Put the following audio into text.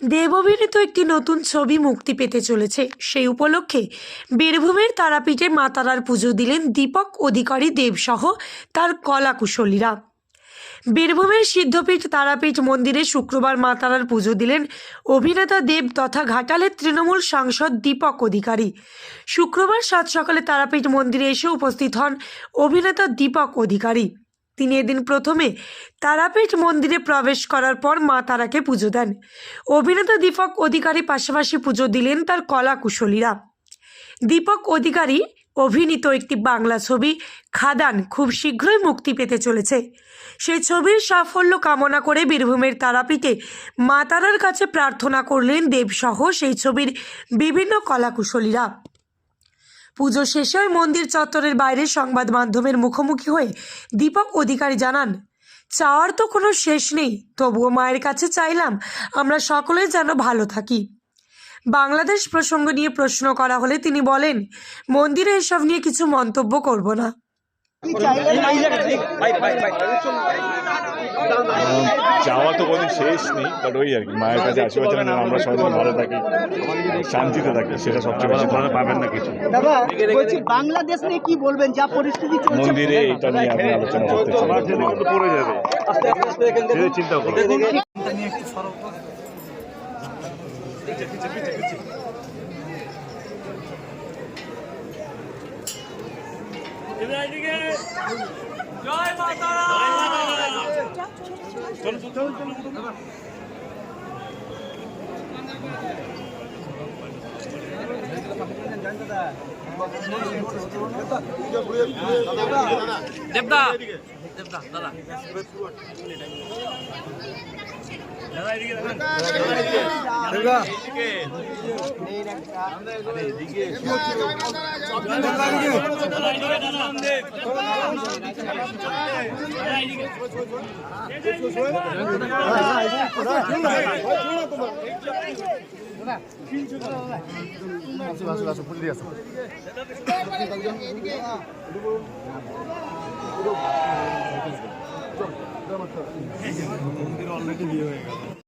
দেব অভিনীত একটি নতুন ছবি মুক্তি পেতে চলেছে। সেই উপলক্ষে বীরভূমের তারাপীঠে মা তারার পুজো দিলেন দীপক অধিকারী দেবসহ তার কলাকুশলীরা। বীরভূমের সিদ্ধপীঠ তারাপীঠ মন্দিরে শুক্রবার মা তারার পুজো দিলেন অভিনেতা দেব তথা ঘাটালের তৃণমূল সাংসদ দীপক অধিকারী। শুক্রবার সাত সকালে তারাপীঠ মন্দিরে এসে উপস্থিত হন অভিনেতা দীপক অধিকারী। তিনি এদিন প্রথমে তারাপীঠ মন্দিরে প্রবেশ করার পর মা তারাকে পুজো দেন। অভিনেতা দীপক অধিকারী পাশাপাশি পুজো দিলেন তার কলা কুশলীরা। দীপক অধিকারী অভিনীত একটি বাংলা ছবি, খাদান, খুব শীঘ্রই মুক্তি পেতে চলেছে। সেই ছবির সাফল্য কামনা করে বীরভূমের তারাপীঠে মা তারার কাছে প্রার্থনা করলেন দেবসহ সেই ছবির বিভিন্ন কলাকুশলীরা পুজো শেষে ওই মন্দির চত্বরের বাইরে সংবাদ মাধ্যমের মুখোমুখি হয়ে দীপক অধিকারী জানান, চাওয়ার তো কোনো শেষ নেই, তবুও মায়ের কাছে চাইলাম আমরা সকলে যেন ভালো থাকি। বাংলাদেশ প্রসঙ্গ নিয়ে প্রশ্ন করা হলে তিনি বলেন, মন্দিরে এসব নিয়ে কিছু মন্তব্য করব না। যাওয়া তো কোনো শেষ নেই বাট ওই আর কি মায়ের কাছে আশীর্বাদ চান আমরা সবাই যেন ভালো থাকি শান্তিতে থাকি সেটা সবচেয়ে বেশি ভালো। পাবেন না কিছু। বলছি বাংলাদেশ নিয়ে কি বলবেন? যা পরিস্থিতি চলছে মন্দিরে এটা নিয়ে আপনি আলোচনা করতে পড়ে যাবে। চিন্তা জয় মাতা চলো চলো চলো দেবদা দেবদা দাদা দাদা এদিকে দাদা আসো আসো আসো ফুল মন্দির অলরেডি বিয়ে হয়ে গেল